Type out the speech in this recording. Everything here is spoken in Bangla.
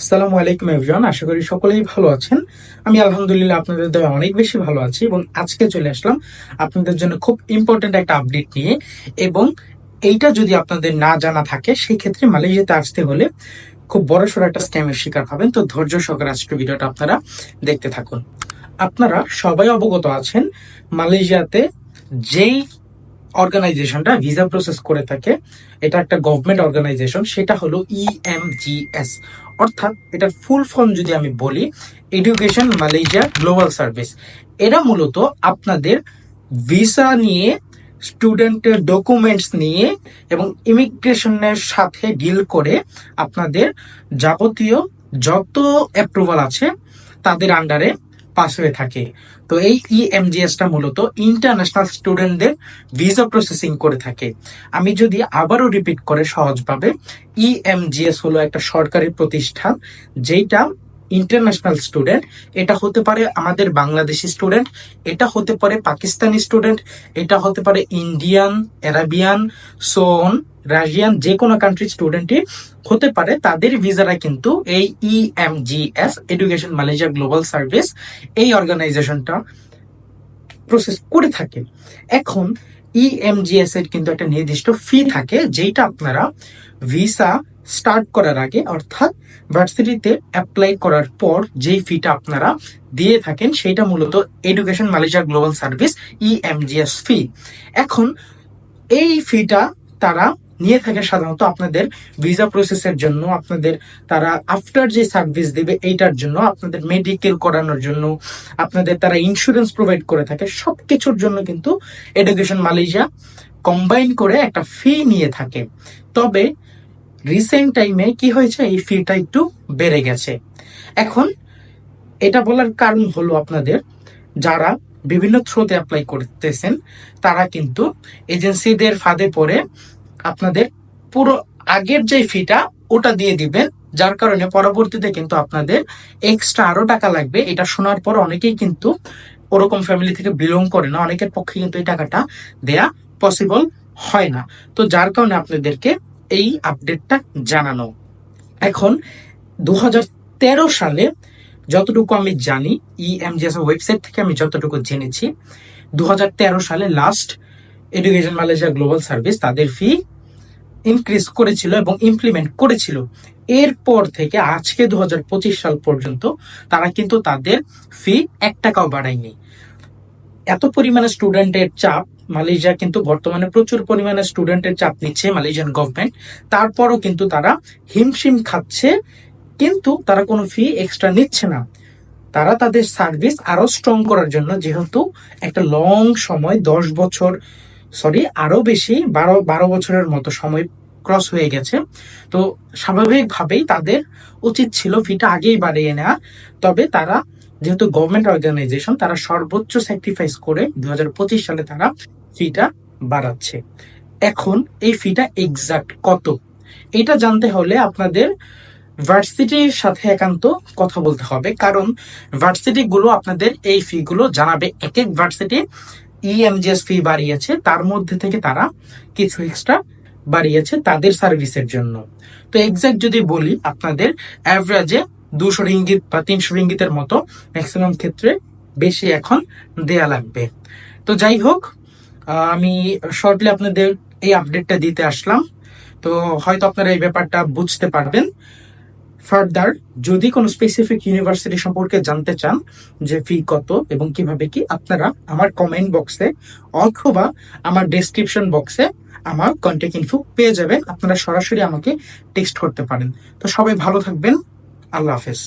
আসসালামু আলাইকুম এভরিওয়ান আশা করি সকলেই ভালো আছেন। আমি আলহামদুলিল্লাহ আপনাদের দয়া অনেক বেশি ভালো আছি এবং আজকে চলে আসলাম আপনাদের জন্য খুব ইম্পর্টেন্ট একটা আপডেট নিয়ে। এবং এইটা যদি আপনাদের না জানা থাকে সেই ক্ষেত্রে মালয়েশিয়াতে আসতে হলে খুব বড় সড়ো একটা স্ক্যামের শিকার হবেন। তো ধৈর্য সহকারে আজকের ভিডিওটা আপনারা দেখতে থাকুন। আপনারা সবাই অবগত আছেন, মালয়েশিয়াতে যেই অর্গানাইজেশনটা ভিসা প্রসেস করে থাকে, এটা একটা গভর্নমেন্ট অর্গানাইজেশন সেটা হলো E ইএমজিএস অর্থাৎ এটার ফুল ফর্ম যদি আমি বলি এডুকেশন মালয়েশিয়া গ্লোবাল সার্ভিস এরা মূলত আপনাদের ভিসা নিয়ে স্টুডেন্টের ডকুমেন্টস নিয়ে এবং ইমিগ্রেশনের সাথে ডিল করে আপনাদের যাবতীয় যত অ্যাপ্রুভাল আছে, তাদের আন্ডারে পাস হয়ে থাকে। তো এই E ইএমজিএসটা মূলত ইন্টারন্যাশনাল স্টুডেন্টদের ভিসা প্রসেসিং করে থাকে। আমি যদি আবারও রিপিট করে সহজভাবে ইএমজিএস হলো একটা সরকারি প্রতিষ্ঠান যেটা ইন্টারন্যাশনাল স্টুডেন্ট এটা হতে পারে আমাদের বাংলাদেশি স্টুডেন্ট এটা হতে পারে পাকিস্তানি স্টুডেন্ট এটা হতে পারে ইন্ডিয়ান অ্যারাবিয়ান সোন রাশিয়ান যে কোনো কান্ট্রির স্টুডেন্টই হতে পারে। তাদের ভিসারা কিন্তু এই E EMGS education Malaysia global service এই অর্গানাইজেশনটা প্রসেস করে থাকে। এখন E ইএমজিএস এর কিন্তু একটা নির্দিষ্ট ফি থাকে যেটা আপনারা ভিসা স্টার্ট করার আগে, অর্থাৎ ভার্সিটিতে অ্যাপ্লাই করার পর যেই ফিটা আপনারা দিয়ে থাকেন সেটা মূলত education Malaysia global service EMGS fee এখন এই ফিটা তারা নিয়ে থাকে সাধারণত আপনাদের ভিসা প্রসেসের জন্য, আপনাদের তারা আফটার যে সার্ভিস দেবে, এইটার জন্য, আপনাদের মেডিকেল করানোর জন্য, আপনাদের তারা ইন্স্যুরেন্স প্রোভাইড করে থাকে সব কিছুর জন্য কিন্তু এডুকেশন মালয়েশিয়া কম্বাইন করে একটা ফি নিয়ে থাকে। তবে রিসেন্ট টাইমে কি হয়েছে? এই ফিটা একটু বেড়ে গেছে। এখন এটা বলার কারণ হলো আপনাদের, যারা বিভিন্ন থ্রোতে অ্যাপ্লাই করতেছেন, তারা কিন্তু এজেন্সিদের ফাঁদে পড়ে আপনাদের পুরো আগের যে ফিটা ওটা দিয়ে দিবেন। যার কারণে পরবর্তীতে কিন্তু আপনাদের এক্সট্রা আরও টাকা লাগবে। এটা শোনার পর অনেকেই কিন্তু ওরকম ফ্যামিলি থেকে বিলং করে না। অনেকের পক্ষে কিন্তু এই টাকাটা দেয়া পসিবল হয় না। তো যার কারণে আপনাদেরকে এই আপডেটটা জানানো। এখন দু তেরো সালে যতটুকু আমি জানি E ইএমজিএস ওয়েবসাইট থেকে আমি যতটুকু জেনেছি দু হাজার তেরো সালে last education Malaysia global service তাদের ফি ইনক্রিজ করেছিল এবং ইমপ্লিমেন্ট করেছিল। এরপর থেকে আজকে দু হাজার পঁচিশ সাল পর্যন্ত তারা কিন্তু তাদের ফি এক টাকাও বাড়ায়নি। এত পরিমাণে স্টুডেন্টের চাপ, মালয়েশিয়া কিন্তু বর্তমানে প্রচুর পরিমাণে স্টুডেন্টের চাপ নিচ্ছে মালয়েশিয়ান গভর্নমেন্ট তারপরও কিন্তু তারা হিমশিম খাচ্ছে, কিন্তু তারা কোনো ফি এক্সট্রা নিচ্ছে না। তারা তাদের সার্ভিস আরও স্ট্রং করার জন্য যেহেতু একটা লং সময়, দশ বছর সরি আরও বেশি, বারো বারো বছরের মতো সময় ক্রস হয়ে গেছে। তো স্বাভাবিকভাবেই তাদের উচিত ছিল ফিটা আগেই বাড়িয়ে নেওয়া। তবে তারা যেহেতু গভর্নমেন্ট অর্গানাইজেশন তারা সর্বোচ্চ স্যাক্রিফাইস করে দু হাজার পঁচিশ সালে তারা ফিটা বাড়াচ্ছে। এখন এই ফিটা এক্সাক্ট কত? এটা জানতে হলে আপনাদের ভার্সিটির সাথে একান্ত কথা বলতে হবে, কারণ ভার্সিটি গুলো আপনাদের এই ফি গুলো জানাবে এক এক ভার্সিটি ইএমজিএস ফি বাড়িয়েছে, তার মধ্যে থেকে তারা কিছু এক্সট্রা বাড়িয়েছে তাদের সার্ভিসের জন্য। তো এক্সাক্ট যদি বলি, আপনাদের অ্যাভারেজে দুশো রিঙ্গিত বা তিনশো রিঙ্গিতের মতো ম্যাক্সিমাম ক্ষেত্রে বেশি এখন দেয়া লাগবে। তো যাই হোক আমি শর্টলি আপনাদের এই আপডেটটা দিতে আসলাম। তো হয়তো আপনারা এই ব্যাপারটা বুঝতে পারবেন। ফার্দার যদি কোনো স্পেসিফিক ইউনিভার্সিটি সম্পর্কে জানতে চান যে ফি কত এবং কীভাবে কি, আপনারা আমার কমেন্ট বক্সে অথবা আমার ডেসক্রিপশন বক্সে আমার কন্ট্যাক্ট ইনফো পেয়ে যাবেন। আপনারা সরাসরি আমাকে টেক্সট করতে পারেন। তো সবাই ভালো থাকবেন। আল্লাহ হাফেজ